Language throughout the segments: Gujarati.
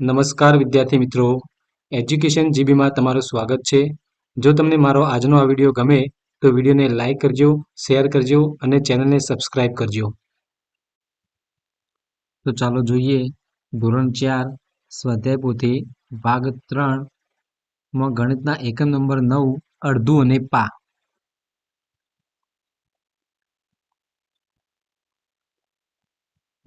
નમસ્કાર વિદ્યાર્થી મિત્રો. એજ્યુકેશન જીબીમાં તમારું સ્વાગત છે. જો તમને મારો આજનો આ વીડિયો ગમે, તો વિડીયોને લાઇક કરજો, શેર કરજો અને ચેનલને સબસ્ક્રાઇબ કરજો. તો ચાલો જોઈએ. ધોરણ ચાર, સ્વાધ્યાય પોથી ભાગ ત્રણમાં ગણિતના એકમ નંબર નવ, અડધું અને પા.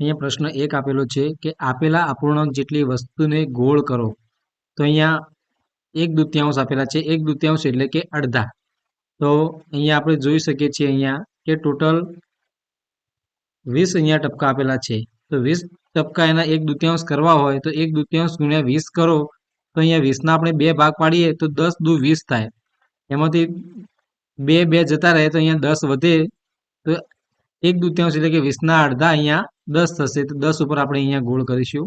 અહીંયા પ્રશ્ન એક આપેલો છે કે આપેલા અપૂર્ણાંક જેટલી વસ્તુને ગોળ કરો. તો અહીંયા એક દૃત્યાંશ આપેલા છે. એક દૃત્યાંશ એટલે કે અડધા. તો અહીંયા આપણે જોઈ શકીએ છીએ અહીંયા કે ટોટલ વીસ અહીંયા ટપકા આપેલા છે. તો વીસ ટપકા એના એક દૃત્યાંશ કરવા હોય તો એક દૃત્યાંશ ગુણ્યા વીસ કરો. તો અહીંયા વીસના આપણે બે ભાગ પાડીએ તો દસ દુ વીસ થાય. એમાંથી બે બે જતા રહે તો અહીંયા દસ વધે. તો એક દૃત્યાંશ એટલે કે વીસના અડધા અહીંયા દસ થશે તો દસ ઉપર આપણે અહીંયા ગોળ કરીશું.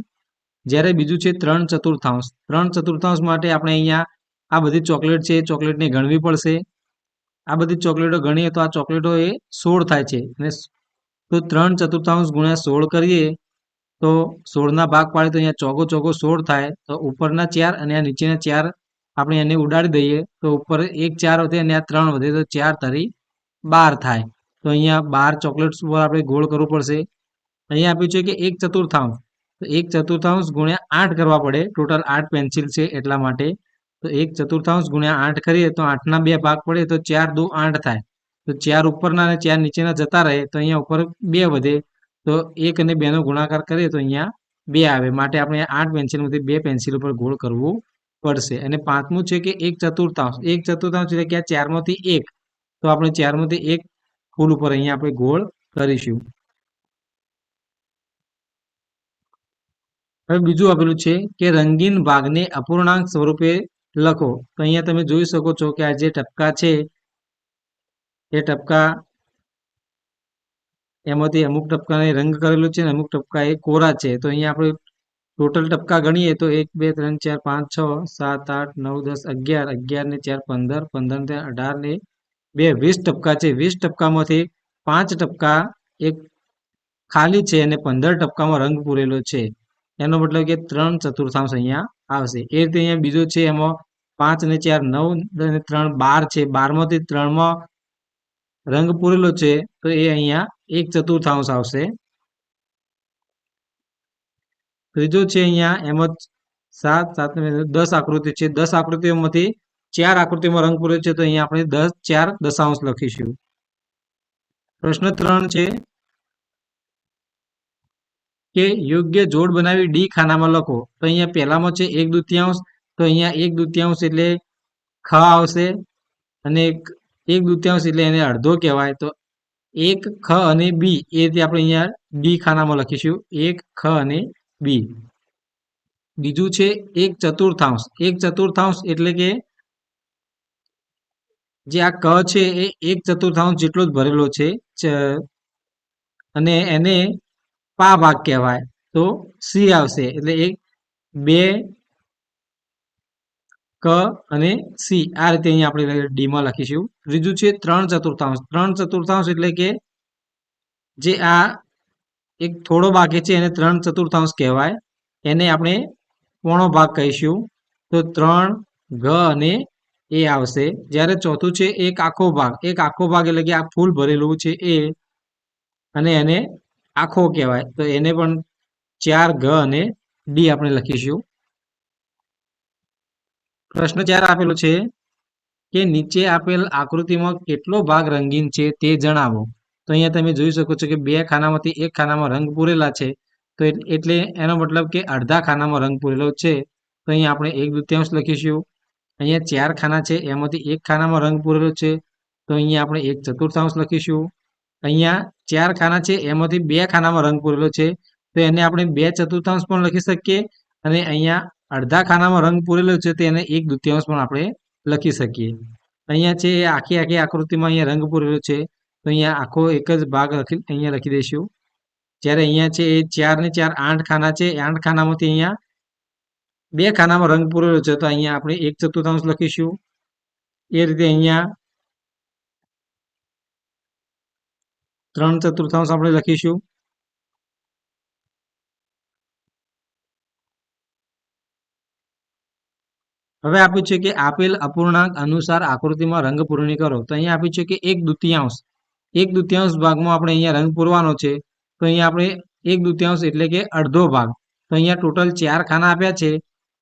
જ્યારે બીજું છે ત્રણ ચતુર્થાંશ. ત્રણ ચતુર્થાંશ માટે આપણે અહીંયા આ બધી ચોકલેટ છે એ ચોકલેટને ગણવી પડશે. આ બધી ચોકલેટો ગણીએ તો આ ચોકલેટો એ સોળ થાય છે. અને તો ત્રણ ચતુર્થાંશ ગુણ્યા સોળ કરીએ તો સોળના ભાગ પાડે તો અહીંયા ચોગો ચોગો સોળ થાય. તો ઉપરના ચાર અને આ નીચેના ચાર આપણે એને ઉડાડી દઈએ. તો ઉપર એક ચાર વધે અને આ ત્રણ વધે તો ચાર તરી બાર થાય. તો અહીંયા બાર ચોકલેટ્સ ઉપર આપણે ગોળ કરવું પડશે. અહીંયા આપ્યું છે કે એક ચતુર્થાંશ. તો એક ચતુર્થાંશ ગુણ્યા આઠ કરવા પડે. ટોટલ આઠ પેન્સિલ છે એટલા માટે. તો એક ચતુર્થાંશ ગુણ્યા આઠ કરીએ તો આઠના બે ભાગ પડે તો ચાર દો આઠ થાય. તો ચાર ઉપરના અને ચાર નીચેના જતા રહે તો અહીંયા ઉપર બે વધે. તો એક અને બેનો ગુણાકાર કરીએ તો અહીંયા બે આવે. માટે આપણે આઠ પેન્સિલમાંથી બે પેન્સિલ ઉપર ગોળ કરવું પડશે. અને પાંચમું છે કે એક ચતુર્થાંશ. એક ચતુર્થાંશ એટલે કે ચારમાંથી એક. તો આપણે ચારમાંથી એક ફૂલ ઉપર અહીંયા આપણે ગોળ કરીશું. હવે બીજું આપેલું છે કે રંગીન ભાગને અપૂર્ણાંક સ્વરૂપે લખો. તો અહીંયા તમે જોઈ શકો છો કે આ જે ટપકા છે, એ ટપકા એમાંથી અમુક ટપકાને રંગ કરેલો છે ને અમુક ટપકા એ કોરા છે. તો અહીંયા આપણે ટોટલ ટપકા ગણીએ તો એક, બે, ત્રણ, ચાર, પાંચ, છ, સાત, આઠ, નવ, દસ, અગિયાર અગિયાર ને ચાર, પંદર પંદર ને અઢાર ને બે, વીસ ટપકા છે. વીસ ટપકામાંથી પાંચ ટપકા એક ખાલી છે અને પંદર ટપકામાં રંગ પૂરેલો છે. એનો મતલબ કે ત્રણ ચતુર્થાંશ અહીંયા આવશે. એ રીતે અહીંયા બીજો છે એમાં પાંચ અને ચાર, નવ અને ત્રણ, બાર છે. બારમાંથી ત્રણમાં રંગ પૂરેલો છે, તો એ અહીંયા એક ચતુર્થાંશ આવશે. ત્રીજો છે અહીંયા એમાં સાત સાત દસ આકૃતિ છે. દસ આકૃતિઓમાંથી ચાર આકૃતિમાં રંગ પૂરેલો છે, તો અહીંયા આપણે દસ, ચાર દશાંશ લખીશું. પ્રશ્ન ત્રણ છે કે યોગ્ય જોડ બનાવી ડી ખાનામાં લખો. તો અહીંયા પહેલામાં છે એક દુતિયાંશ, તો અહીંયા એક દુત્યાંશ એટલે ખ આવશે અને એક દુત્યાંશ એટલે એને અડધો કહેવાય. તો એક ખ અને બી એ રીતે આપણે અહીંયા ડી ખાનામાં લખીશું. એક ખ અને બી. બીજું છે એક ચતુર્થાંશ. એક ચતુર્થાંશ એટલે કે જે આ ક છે એ એક ચતુર્થાંશ જેટલો જ ભરેલો છે. અને એને પા ભાગ કહેવાય. તો સી આવશે. એટલે એક, બે, ક અને સી. આ રીતે અહીંયા આપણે ડીમાં લખીશું. ત્રીજું છે ત્રણ ચતુર્થાંશ. ત્રણ ચતુર્થાંશ એટલે કે જે આ એક થોડો બાકી છે એને ત્રણ ચતુર્થાંશ કહેવાય. એને આપણે પોણો ભાગ કહીશું. તો ત્રણ, ઘ અને એ આવશે. જ્યારે ચોથું છે એક આખો ભાગ. એક આખો ભાગ એટલે કે આ ફૂલ ભરેલું છે એ. અને એને આખો કહેવાય. તો એને પણ ચાર ઘ અને ડી આપણે લખીશું. પ્રશ્ન ચાર આપેલો છે કે નીચે આપેલ આકૃતિમાં કેટલો ભાગ રંગીન છે તે જણાવો. તો અહીંયા તમે જોઈ શકો છો કે બે ખાનામાંથી એક ખાનામાં રંગ પૂરેલા છે. તો એટલે એનો મતલબ કે અડધા ખાનામાં રંગ પૂરેલો છે. તો અહીંયા આપણે એક દૃત્યાંશ લખીશું. અહીંયા ચાર ખાના છે, એમાંથી એક ખાનામાં રંગ પૂરેલો છે. તો અહીંયા આપણે એક ચતુર્થાંશ લખીશું. અહીંયા ચાર ખાના છે, એમાંથી બે ખાનામાં રંગ પૂરેલો છે. તો એને આપણે બે ચતુર્થાંશ પણ લખી શકીએ અને અહીંયા અડધા ખાનામાં રંગ પૂરેલો છે, તો એને એક દૃત્યાંશ પણ આપણે લખી શકીએ. અહીંયા છે, એ આખી આખી આકૃતિમાં અહીંયા રંગ પૂરેલો છે. તો અહીંયા આખો એક જ ભાગ લખી, અહીંયા લખી દઈશું. જ્યારે અહીંયા છે, એ ચાર ને ચાર આઠ ખાના છે આઠ ખાનામાંથી અહીંયા બે ખાનામાં રંગ પૂરેલો છે, તો અહીંયા આપણે એક ચતુર્થાંશ લખીશું. એ રીતે અહીંયા ત્રણ ચતુર્થાંશ આપણે લખીશું. હવે આપ્યું છે કે આપેલ અપૂર્ણાંક અનુસાર આકૃતિમાં રંગ પૂરણી કરો. તો અહીંયા આપ્યું છે કે એક દુતિયાંશ. એક દુતિયાંશ ભાગમાં આપણે અહીંયા રંગ પૂરવાનો છે. તો અહીંયા આપણે એક દુતિયાંશ એટલે કે અડધો ભાગ. તો અહીંયા ટોટલ ચાર ખાના આપ્યા છે.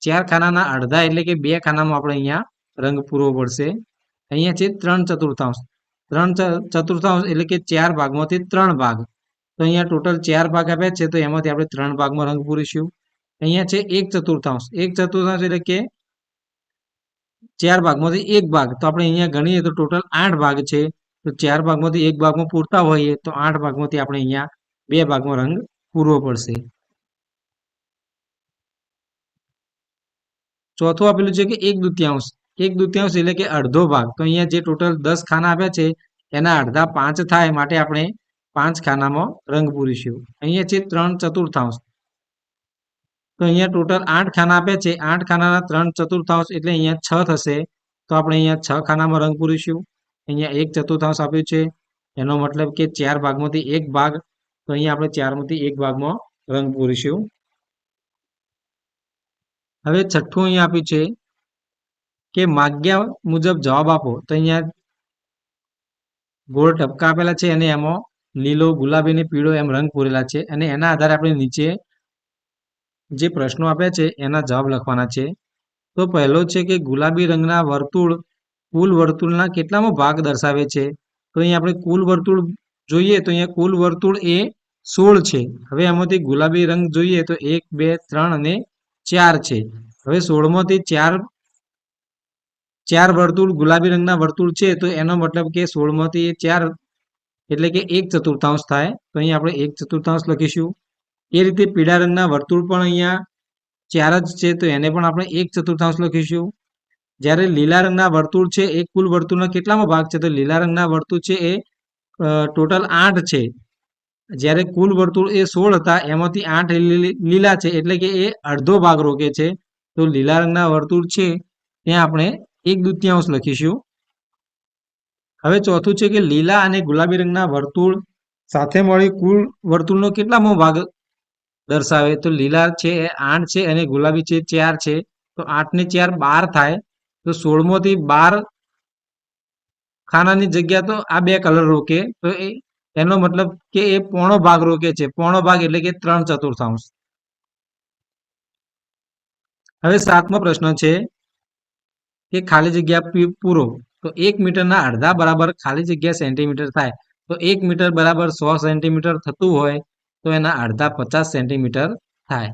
ચાર ખાનાના અડધા એટલે કે બે ખાનામાં આપણે અહીંયા રંગ પૂરવો પડશે. અહીંયા છે ત્રણ ચતુર્થાંશ. ત્રણ ચતુર્થાંશ એટલે કે ચાર ભાગમાંથી ત્રણ ભાગ. તો અહીંયા ટોટલ ચાર ભાગ આપ્યા છે, તો એમાંથી આપણે ત્રણ ભાગમાં રંગ પૂરીશું. અહીંયા છે એક ચતુર્થાંશ. એક ચતુર્થાંશ એટલે કે ચાર ભાગમાંથી એક ભાગ. તો આપણે અહીંયા ગણીએ તો ટોટલ આઠ ભાગ છે. તો ચાર ભાગમાંથી એક ભાગમાં પૂરતા હોઈએ તો આઠ ભાગમાંથી આપણે અહીંયા બે ભાગમાં રંગ પૂરવો પડશે. ચોથું આપેલું છે કે એક દુત્યાંશ. એક દુત્યાંશ એટલે કે અડધો ભાગ. તો અહીંયા જે ટોટલ દસ ખાના આપ્યા છે, એના અડધા પાંચ થાય માટે આપણે પાંચ ખાનામાં રંગ પૂરીશું. અહીંયા છે ત્રણ ચતુર્થાંશ. તો અહીંયા ટોટલ આઠ ખાના આપ્યા છે. આઠ ખાનાના ત્રણ ચતુર્થાંશ એટલે અહીંયા છ થશે. તો આપણે અહીંયા છ ખાનામાં રંગ પૂરીશું. અહીંયા એક ચતુર્થાંશ આપ્યું છે. એનો મતલબ કે ચાર ભાગમાંથી એક ભાગ. તો અહીંયા આપણે ચારમાંથી એક ભાગમાં રંગ પૂરીશું. હવે છઠ્ઠું અહીંયા આપ્યું છે. કે માગ્યા મુજબ જવાબ આપો. તો અહીંયા ગોળ ટપકા આપેલા છે અને એમાં લીલો, ગુલાબી અને પીળો એમ રંગ પૂરેલા છે અને એના આધારે આપણે નીચે જે પ્રશ્નો આપ્યા છે એના જવાબ લખવાના છે. તો પહેલો છે કે ગુલાબી રંગના વર્તુળ કુલ વર્તુળના કેટલામો ભાગ દર્શાવે છે? તો અહીંયા આપણે કુલ વર્તુળ જોઈએ તો અહીંયા કુલ વર્તુળ એ સોળ છે. હવે એમાંથી ગુલાબી રંગ જોઈએ તો એક, બે, ત્રણ અને ચાર છે. હવે સોળમાંથી ચાર ચાર વર્તુળ ગુલાબી રંગના વર્તુળ છે, તો એનો મતલબ કે સોળમાંથી ચાર એટલે કે એક ચતુર્થાંશ થાય. તો અહીં આપણે એક ચતુર્થાંશ લખીશું. એ રીતે પીળા રંગના વર્તુળ પણ અહીંયા ચાર જ છે, તો એને પણ આપણે એક ચતુર્થાંશ લખીશું. જ્યારે લીલા રંગના વર્તુળ છે, એ કુલ વર્તુળના કેટલામાં ભાગ છે? તો લીલા રંગના વર્તુળ છે, એ ટોટલ આઠ છે. જ્યારે કુલ વર્તુળ એ સોળ હતા, એમાંથી આઠ લીલા છે, એટલે કે એ અડધો ભાગ રોકે છે. તો લીલા રંગના વર્તુળ છે, ત્યાં આપણે એક દુત્યાંશ લખીશું. હવે ચોથું છે કે લીલા અને ગુલાબી રંગના વર્તુળ સાથે મળી કુલ વર્તુળનો કેટલામો ભાગ દર્શાવે? તો લીલા છે એ આઠ છે અને ગુલાબી છે, ચાર છે. તો આઠ ને ચાર બાર થાય. તો સોળમોથી બાર ખાનાની જગ્યા તો આ બે કલર રોકે. તો એ, એનો મતલબ કે એ પોણો ભાગ રોકે છે. પોણો ભાગ એટલે કે ત્રણ ચતુર્થાંશ. હવે સાતમો પ્રશ્ન છે કે ખાલી જગ્યા પૂરો. તો એક મીટરના અડધા બરાબર ખાલી જગ્યા સેન્ટીમીટર થાય. તો એક મીટર બરાબર સો સેન્ટીમીટર થતું હોય, તો એના અડધા પચાસ સેન્ટીમીટર થાય.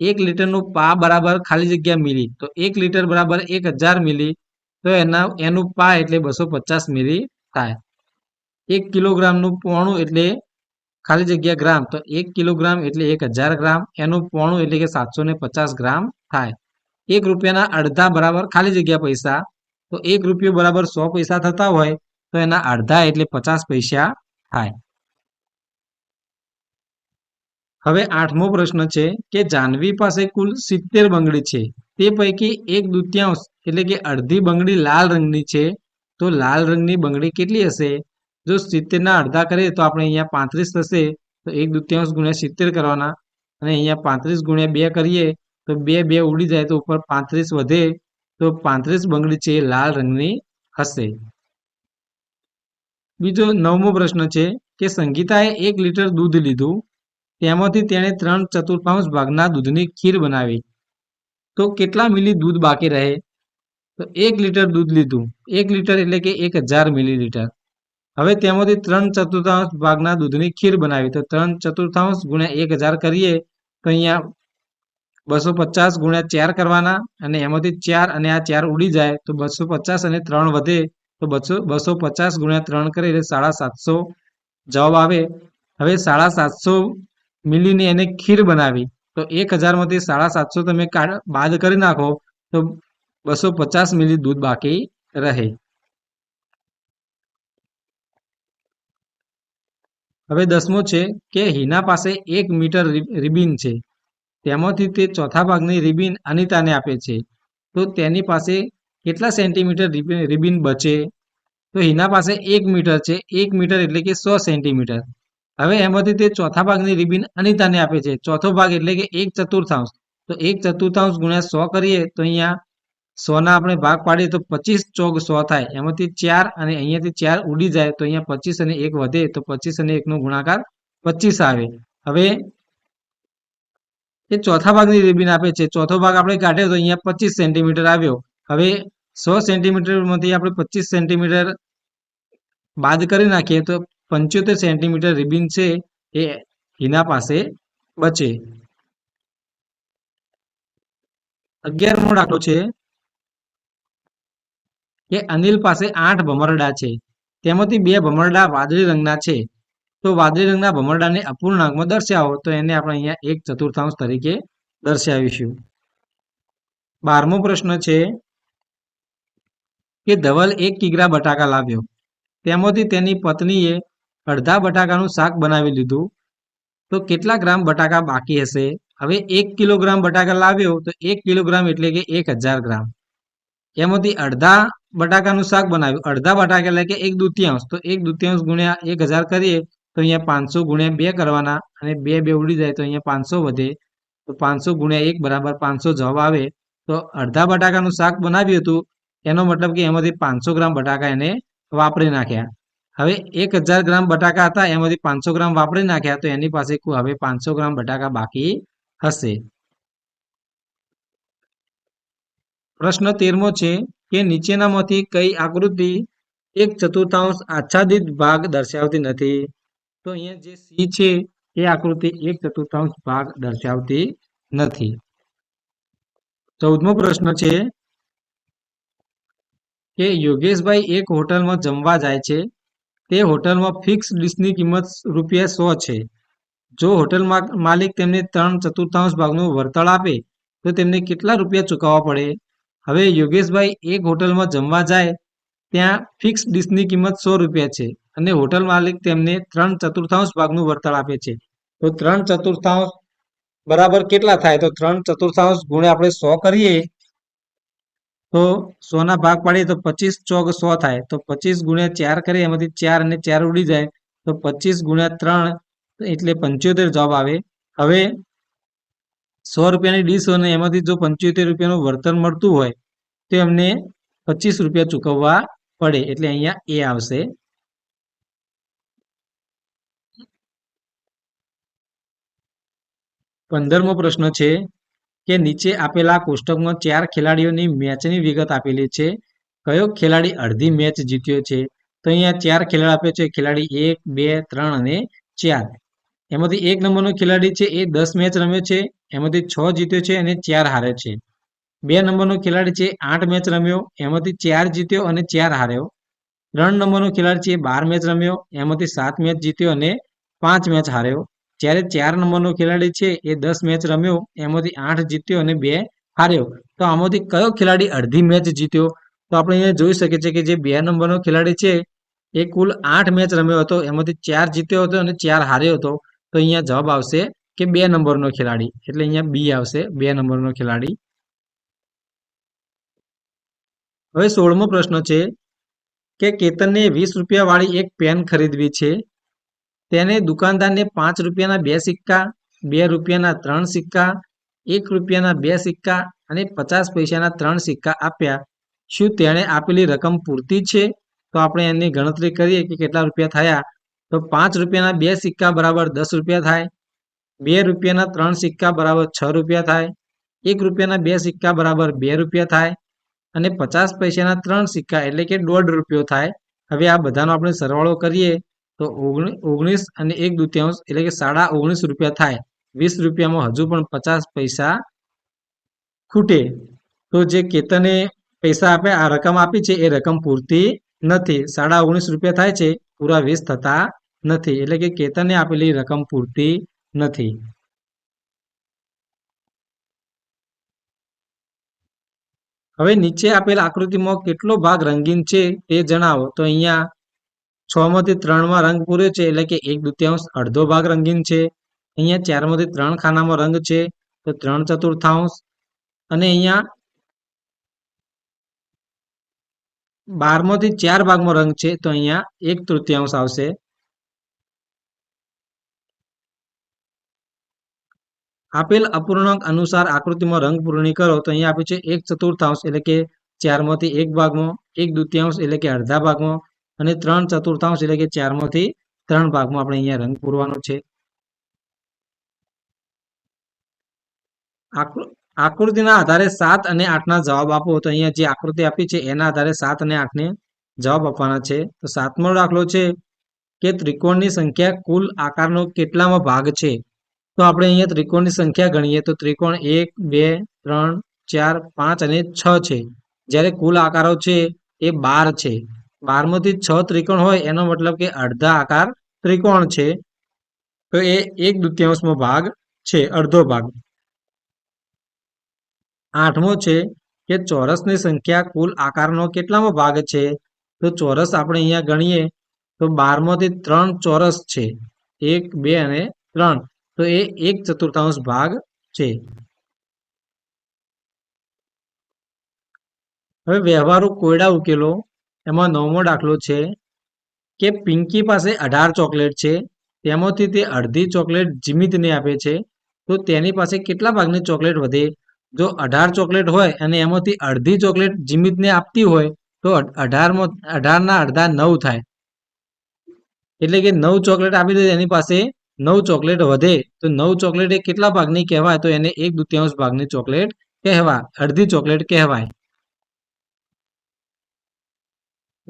એક લીટરનું પા બરાબર ખાલી જગ્યા મિલી, તો એક લીટર બરાબર એક હજાર મિલી, તો એના, એનું પા એટલે બસો પચાસ મિલી થાય. એક કિલોગ્રામનું પોણું એટલે ખાલી જગ્યા ગ્રામ, તો એક કિલોગ્રામ એટલે એક હજાર ગ્રામ, એનું પોણું એટલે કે સાતસો પચાસ ગ્રામ થાય. એક રૂપિયાના અડધા બરાબર ખાલી જગ્યા પૈસા, તો એક રૂપિયો બરાબર સો પૈસા થતા હોય, તો એના અડધા એટલે પચાસ પૈસા થાય. હવે આઠમો પ્રશ્ન છે કે જાનવી પાસે કુલ સિત્તેર બંગડી છે. તે પૈકી એક દુત્યાંશ એટલે કે અડધી બંગડી લાલ રંગની છે. તો લાલ રંગની બંગડી કેટલી હશે? જો સિત્તેરના અડધા કરીએ તો આપણે અહીંયા પાંત્રીસ થશે. તો એક દુત્યાંશ ગુણ્યા સિત્તેર કરવાના. અને અહીંયા પાંત્રીસ ગુણ્યા બે કરીએ તો બે બે ઉડી જાય તો ઉપર પાંત્રીસ વધે, તો પાંત્રીસ બંગડી છે લાલ રંગની હશે. બીજો નવમો પ્રશ્ન છે કે સંગીતાએ એક લીટર દૂધ લીધું, તેમાંથી તેણે ત્રણ ચતુર્થાંશ ભાગના દૂધની ખીર બનાવી. તો કેટલા મિલી દૂધ બાકી રહે? તો એક લીટર દૂધ લીધું. એક લીટર એટલે કે એક હજાર મિલીલીટર. હવે તેમાંથી ત્રણ ચતુર્થાંશ ભાગના દૂધની ખીર બનાવી. તો ત્રણ ચતુર્થાંશ ગુણ્યા એક હજાર કરીએ, તો અહીંયા બસો પચાસ ગુણ્યા ચાર કરવાના અને એમાંથી ચાર અને આ ચાર ઉડી જાય તો બસો પચાસ અને ત્રણ વધે તો બસો બસો પચાસ ગુણ્યા ત્રણ કરે એટલે સાડા સાતસો. જવાબ આવે, હવે સાડા સાતસો મિલીની એને ખીર બનાવી. તો એક હજારમાંથી સાડા સાતસો તમે બાદ કરી નાખો તો બસો પચાસ મિલી દૂધ બાકી રહે. હવે દસમો છે કે હિના પાસે એક મીટર રિબિન છે. તેમાંથી તે ચોથા ભાગની રિબિન અનિતાને આપે છે. તો તેની પાસે કેટલા સેન્ટીમીટર રિબિન બચે? તો હિના પાસે એક મીટર છે. એક મીટર એટલે કે સો સેન્ટીમીટર. હવે એમાંથી તે ચોથા ભાગની રિબિન અનિતાને આપે છે. ચોથો ભાગ એટલે કે એક ચતુર્થાંશ. તો એક ચતુર્થાંશ ગુણ્યા સો કરીએ તો અહીંયા સોના આપણે ભાગ પાડીએ તો પચીસ ચોક સો થાય. એમાંથી ચાર અને અહીંયાથી ચાર ઉડી જાય તો અહીંયા પચીસ અને એક વધે તો પચીસ અને એકનો ગુણાકાર પચીસ આવે. હવે એ ચોથા ભાગની રિબિન આપે છે. ચોથો ભાગ આપણે કાઢ્યો તો અહીંયા પચીસ સેન્ટીમીટર આવ્યો. હવે સો સેન્ટીમીટરમાંથી આપણે પચીસ સેન્ટીમીટર બાદ કરી નાખીએ તો પંચોતેર સેન્ટીમીટર રિબિન છે એ હિના પાસે બચે. અગિયારમો દાખલો છે કે અનિલ પાસે આઠ ભમરડા છે. તેમાંથી બે ભમરડા વાદળી રંગના છે. તો વાદળી રંગના ભમરડાને અપૂર્ણાંકમાં દર્શાવો. તો એને આપણે અહીંયા એક ચતુર્થાંશ તરીકે દર્શાવીશું. બારમો પ્રશ્ન છે કે ધવલ એક કિગ્રા બટાકા લાવ્યો. તેમાંથી તેની પત્નીએ અડધા બટાકાનું શાક બનાવી લીધું. તો કેટલા ગ્રામ બટાકા બાકી હશે? હવે એક કિલોગ્રામ બટાકા લાવ્યો તો એક કિલોગ્રામ એટલે કે એક હજાર ગ્રામ. એમાંથી અડધા બટાકાનું શાક બનાવ્યું. અડધા બટાકા એટલે કે એક દુત્યાંશ. તો એક દુત્યાંશ ગુણ્યા એક હજાર કરીએ તો અહીંયા પાંચસો ગુણ્યા બે કરવાના અને બે બે ઉડી જાય તો અહીંયા પાંચસો વધે. તો પાંચસો ગુણ્યા એક બરાબર પાંચસો જવાબ આવે. તો અડધા બટાકાનું શાક બનાવ્યું હતું, એનો મતલબ કે એમાંથી પાંચસો ગ્રામ બટાકા એને વાપરી નાખ્યા. હવે એક હજાર ગ્રામ બટાકા હતા, એમાંથી પાંચસો ગ્રામ વાપરી નાખ્યા, તો એની પાસે હવે પાંચસો ગ્રામ બટાકા બાકી હશે. પ્રશ્ન તેરમો છે કે નીચેનામાંથી કઈ આકૃતિ એક ચતુર્થાંશ આચ્છાદિત ભાગ દર્શાવતી નથી? તો અહીંયા જે સી છે, એ આકૃતિ એક ચતુર્થાંશ ભાગ દર્શાવતી નથી. ચૌદમો પ્રશ્ન છે કે યોગેશભાઈ એક હોટલમાં જમવા જાય છે. તે હોટલમાં ફિક્સ ડિશની કિંમત રૂપિયા સો છે. જો હોટલ માલિક તેમને ત્રણ ચતુર્થાંશ ભાગનું વળતર આપે, તો તેમને કેટલા રૂપિયા ચૂકવવા પડે? હવે યોગેશભાઈ એક હોટલમાં જમવા જાય, ત્યાં ફિક્સ ડીશની કિંમત સો રૂપિયા છે. અને હોટલ માલિક તેમને ત્રણ ચતુર્થાંશ ભાગનું વળતર આપે છે. તો ત્રણ ચતુર્થાંશ બરાબર કેટલા થાય? તો ત્રણ ચતુર્થાંશ ગુણ્યા આપણે સો કરીએ, તો સોના ભાગ પાડીએ તો પચીસ ચોક સો થાય. તો પચીસ ગુણ્યા ચાર કરીએ, એમાંથી ચાર અને ચાર ઉડી જાય. તો પચીસ ગુણ્યા ત્રણ એટલે પંચોતેર જવાબ આવે. હવે સો રૂપિયાની ડીશ હોય ને એમાંથી જો પંચોતેર રૂપિયાનું વર્તન મળતું હોય, તો એમને પચીસ રૂપિયા ચૂકવવા પડે. એટલે અહીંયા એ આવશે. પંદરમો પ્રશ્ન છે કે નીચે આપેલા કોષ્ટકમાં ચાર ખેલાડીઓની મેચની વિગત આપેલી છે. કયો ખેલાડી અડધી મેચ જીત્યો છે? તો અહીંયા ચાર ખેલાડી આપ્યો છે. ખેલાડી એક, બે, ત્રણ અને ચાર. એમાંથી એક નંબરનો ખેલાડી છે, એ દસ મેચ રમ્યો છે. એમાંથી છ જીત્યો છે અને ચાર હાર્યો છે. બે નંબરનો ખેલાડી છે, આઠ મેચ રમ્યો. એમાંથી ચાર જીત્યો અને ચાર હાર્યો. ત્રણ નંબરનો ખેલાડી છે, બાર મેચ રમ્યો. એમાંથી સાત મેચ જીત્યો અને પાંચ મેચ હાર્યો. જ્યારે ચાર નંબરનો ખેલાડી છે, એ દસ મેચ રમ્યો, એમાંથી આઠ જીત્યો અને બે હાર્યો. તો આમાંથી કયો ખેલાડી અડધી મેચ જીત્યો? તો આપણે અહીંયા જોઈ શકીએ છીએ કે જે બે નંબરનો ખેલાડી છે, એ કુલ આઠ મેચ રમ્યો હતો, એમાંથી ચાર જીત્યો હતો અને ચાર હાર્યો હતો. તો અહીંયા જવાબ આવશે કે બે નંબરનો ખેલાડી. એટલે અહીંયા બી આવશે બે નંબરનો ખેલાડી. હવે સોળમો પ્રશ્ન છે કે કેતનને વીસ રૂપિયા વાળી એક પેન ખરીદવી છે. તેને દુકાનદારને પાંચ રૂપિયાના બે સિક્કા, બે રૂપિયાના ત્રણ સિક્કા, એક રૂપિયાના બે સિક્કા અને પચાસ પૈસાના ત્રણ સિક્કા આપ્યા. શું તેણે આપેલી રકમ પૂરતી છે? તો આપણે એની ગણતરી કરીએ કે કેટલા રૂપિયા થયા. તો પાંચ રૂપિયાના બે સિક્કા બરાબર દસ રૂપિયા થાય. બે રૂપિયાના ત્રણ સિક્કા બરાબર છ રૂપિયા થાય. એક રૂપિયાના બે સિક્કા બરાબર બે રૂપિયા થાય. અને પચાસ પૈસાના ત્રણ સિક્કા એટલે કે દોઢ રૂપિયો થાય. હવે આ બધાનો આપણે સરવાળો કરીએ. તો ઓગણીસ અને એક દુત્યાંશ એટલે કે સાડા ઓગણીસ રૂપિયા થાય. વીસ રૂપિયામાં હજુ પણ પચાસ પૈસા ખૂટે. તો જે કેતને પૈસા આપે, આ રકમ આપી છે, એ રકમ પૂરતી નથી. સાડા ઓગણીસ રૂપિયા થાય છે, પૂરા વીસ થતા નથી. એટલે કે કેતને આપેલી રકમ પૂરતી નથી. હવે નીચે આપેલ આકૃતિમાં કેટલો ભાગ રંગીન છે તે જણાવો. તો અહીંયા છ માંથી ત્રણમાં રંગ પૂર્યો છે, એટલે કે એક દુત્યાંશ અડધો ભાગ રંગીન છે. અહીંયા ચારમાંથી ત્રણ ખાનામાં રંગ છે, તો ત્રણ ચતુર્થાંશ. અને અહીંયા બારમાંથી ચાર ભાગમાં રંગ છે, તો અહીંયા એક તૃતીયાંશ આવશે. આપેલ અપૂર્ણાંક અનુસાર આકૃતિમાં રંગ પૂરણી કરો, તો અહીંયા આપ્યું છે એક ચતુર્થાંશ, એટલે કે ચારમાંથી એક ભાગમાં, એક દુત્યાંશ, એટલે કે અડધા ભાગમાં. અને ત્રણ ચતુર્થાંશ એટલે કે ચારમાંથી ત્રણ ભાગમાં આપણે અહીંયા રંગ પૂરવાનો છે. આકૃતિના આધારે સાત અને આઠના જવાબ આપો, તો અહીંયા જે આકૃતિ આપી છે, એના આધારે સાત અને આઠને જવાબ આપવાના છે. તો સાતમો દાખલો છે કે ત્રિકોણની સંખ્યા કુલ આકારનો કેટલામાં ભાગ છે? તો આપણે અહીંયા ત્રિકોણની સંખ્યા ગણીએ, તો ત્રિકોણ એક, બે, ત્રણ, ચાર, પાંચ અને છ છે. જ્યારે કુલ આકારો છે એ બાર છે. બારમાંથી છ ત્રિકોણ હોય, એનો મતલબ કે અડધા આકાર ત્રિકોણ છે. તો એ એક દુત્યાંશનો ભાગ છે, અડધો ભાગ. આઠમો છે કે ચોરસની સંખ્યા કુલ આકારનો કેટલામો ભાગ છે? તો ચોરસ આપણે અહીંયા ગણીએ, તો બારમાંથી ત્રણ ચોરસ છે. એક, બે અને ત્રણ. તો એ એક ચતુર્થાંશ ભાગ છે. હવે વ્યવહારુ કોયડા ઉકેલો. એમાં નવમો દાખલો છે કે પિંકી પાસે અઢાર ચોકલેટ છે. તેમાંથી તે અડધી ચોકલેટ જીમિતને આપે છે. તો તેની પાસે કેટલા ભાગની ચોકલેટ વધે? જો અઢાર ચોકલેટ હોય અને એમાંથી અડધી ચોકલેટ જીમિતને આપતી હોય, તો અઢારમાં, અઢારના અડધા નવ થાય. એટલે કે નવ ચોકલેટ આપી દે, એની પાસે નવ ચોકલેટ વધે. તો નવ ચોકલેટ એ કેટલા ભાગની કહેવાય? તો એને એક દુત્યાંશ ભાગની ચોકલેટ કહેવાય. અડધી ચોકલેટ કહેવાય.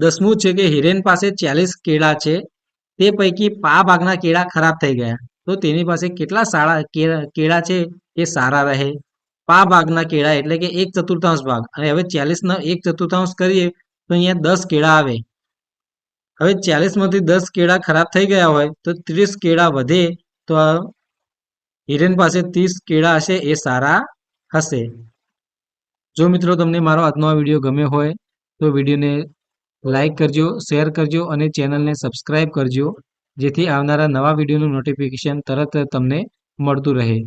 દસમું છે કે હિરેન પાસે ચાલીસ કેળા છે. તે પૈકી પા ભાગના કેળા ખરાબ થઈ ગયા. તો તેની પાસે કેટલા સારા કેળા છે? એ સારા રહે. પા ભાગના કેળા એટલે કે એક ચતુર્થાંશ ભાગ. અને હવે ચાલીસનો એક ચતુર્થાંશ કરીએ તો અહીંયા દસ કેળા આવે. હવે ચાલીસમાંથી દસ કેળા ખરાબ થઈ ગયા હોય તો ત્રીસ કેળા વધે તો હિરેન પાસે ત્રીસ કેળા હશે એ સારા હશે. જો મિત્રો તમને મારો આજનો આ વીડિયો ગમ્યો હોય તો વિડીયોને લાઈક કરજો, શેર કરજો અને ચેનલને સબસ્ક્રાઇબ કરજો, જેથી આવનારા નવા વિડીયોનું નોટિફિકેશન તરત તમને મળતું રહે.